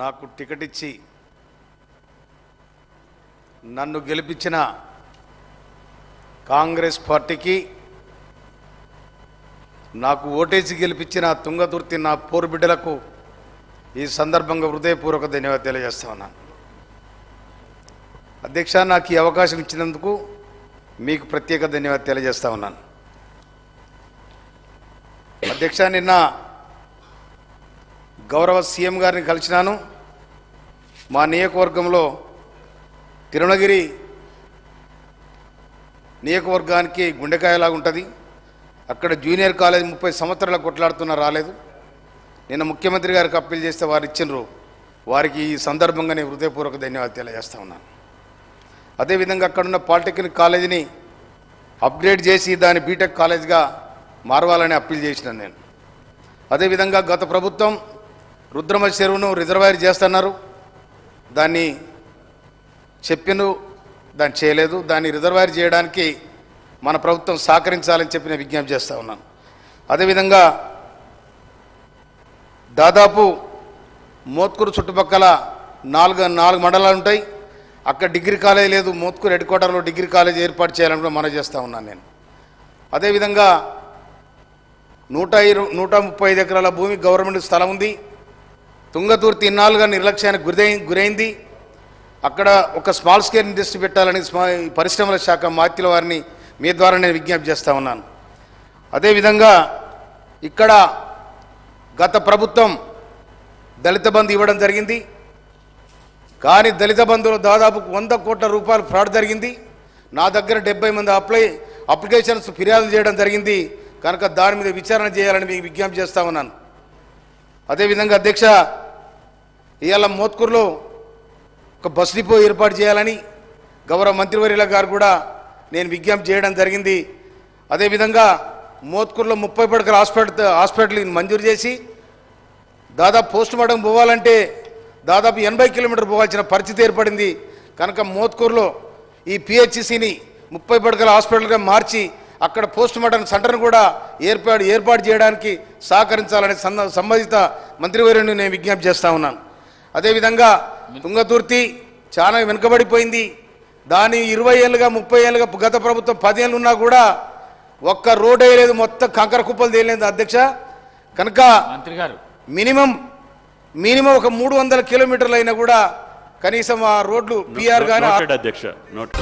నాకు టికెట్ ఇచ్చి నన్ను గెలిపించిన కాంగ్రెస్ పార్టీకి నాకు ఓటేసి గెలిపించిన తుంగతుర్తి నా పోరుబిడ్డలకు ఈ సందర్భంగా హృదయపూర్వక ధన్యవాదాలు తెలియజేస్తా ఉన్నాను అధ్యక్ష నాకు ఈ అవకాశం ఇచ్చినందుకు మీకు ప్రత్యేక ధన్యవాదాలు తెలియజేస్తా ఉన్నాను. అధ్యక్ష నిన్న గౌరవ సీఎం గారిని కలిసినాను. మా నియోజకవర్గంలో తిరుణగిరి నియోజకవర్గానికి గుండెకాయలాగా ఉంటుంది. అక్కడ జూనియర్ కాలేజ్ ముప్పై సంవత్సరాల కొట్లాడుతున్నా రాలేదు. నిన్న ముఖ్యమంత్రి గారికి అప్పీల్ చేస్తే వారు ఇచ్చినరు వారికి ఈ సందర్భంగా నేను హృదయపూర్వక ధన్యవాదాలు తెలియజేస్తా ఉన్నాను. అదేవిధంగా అక్కడున్న పాలిటెక్నిక్ కాలేజీని అప్గ్రేడ్ చేసి దాన్ని బీటెక్ కాలేజ్గా మారవాలని అప్పీల్ చేసినాను నేను. అదేవిధంగా గత ప్రభుత్వం రుద్రమ చెరువును రిజర్వాయర్ చేస్తున్నారు. దాన్ని చెప్పిను దాన్ని చేయలేదు. దాన్ని రిజర్వాయర్ చేయడానికి మన ప్రభుత్వం సహకరించాలని చెప్పి నేను విజ్ఞప్తి చేస్తూ ఉన్నాను. అదేవిధంగా దాదాపు మోత్కూరు చుట్టుపక్కల నాలుగు నాలుగు మండలాలు ఉంటాయి. అక్కడ డిగ్రీ కాలేజ్ లేదు. మోత్కూరు హెడ్ క్వార్టర్లో డిగ్రీ కాలేజ్ ఏర్పాటు చేయాలని కూడా మనం చేస్తూ ఉన్నాను నేను. అదేవిధంగా నూట ఇరు నూట ముప్పై ఐదు ఎకరాల భూమి గవర్నమెంట్ స్థలం ఉంది. తుంగతుర్తి ఇన్నాళ్ళుగా నిర్లక్ష్యానికి గురై గురైంది. అక్కడ ఒక స్మాల్ స్కేల్ ఇండస్ట్రీ పెట్టాలని పరిశ్రమల శాఖ మాత్యుల వారిని మీ ద్వారా నేను విజ్ఞప్తి చేస్తూ ఉన్నాను. అదేవిధంగా ఇక్కడ గత ప్రభుత్వం దళిత బంధు ఇవ్వడం జరిగింది. కానీ దళిత బంధువులు దాదాపు వంద కోట్ల రూపాయలు ఫ్రాడ్ జరిగింది. నా దగ్గర డెబ్బై మంది అప్లై అప్లికేషన్స్ ఫిర్యాదు చేయడం జరిగింది. కనుక దాని మీద విచారణ చేయాలని మీకు విజ్ఞప్తి చేస్తా ఉన్నాను. అదేవిధంగా అధ్యక్ష ఇవాళ మోత్కూరులో ఒక బస్ డిపో ఏర్పాటు చేయాలని గౌరవ మంత్రివర్యుల గారు కూడా నేను విజ్ఞప్తి చేయడం జరిగింది. అదేవిధంగా మోత్కూరులో ముప్పై పడకల హాస్పిటల్ హాస్పిటల్ మంజూరు చేసి దాదాపు పోస్ట్ మార్టం పోవాలంటే దాదాపు ఎనభై కిలోమీటర్ పోవాల్సిన పరిస్థితి ఏర్పడింది. కనుక మోత్కూరులో ఈ పిహెచ్సిని ముప్పై పడకల హాస్పిటల్గా మార్చి అక్కడ పోస్ట్ మార్టం సెంటర్ను కూడా ఏర్పాటు ఏర్పాటు చేయడానికి సహకరించాలని సంబంధిత మంత్రివర్యుని నేను విజ్ఞప్తి చేస్తా ఉన్నాను. అదేవిధంగా తుంగతుర్తి చాలా వెనుకబడిపోయింది. దాని ఇరవై ఏళ్ళుగా ముప్పై ఏళ్ళుగా గత ప్రభుత్వం పదేళ్ళు ఉన్నా కూడా ఒక్క రోడ్ వేయలేదు మొత్తం కంకర కుప్పలు తేలేదు అధ్యక్ష. కనుక మంత్రి గారు. మినిమం మినిమం ఒక మూడు వందల కిలోమీటర్లు అయినా కూడా కనీసం ఆ రోడ్లు పిఆర్ కానీ నోటెడ్ అధ్యక్ష నోట్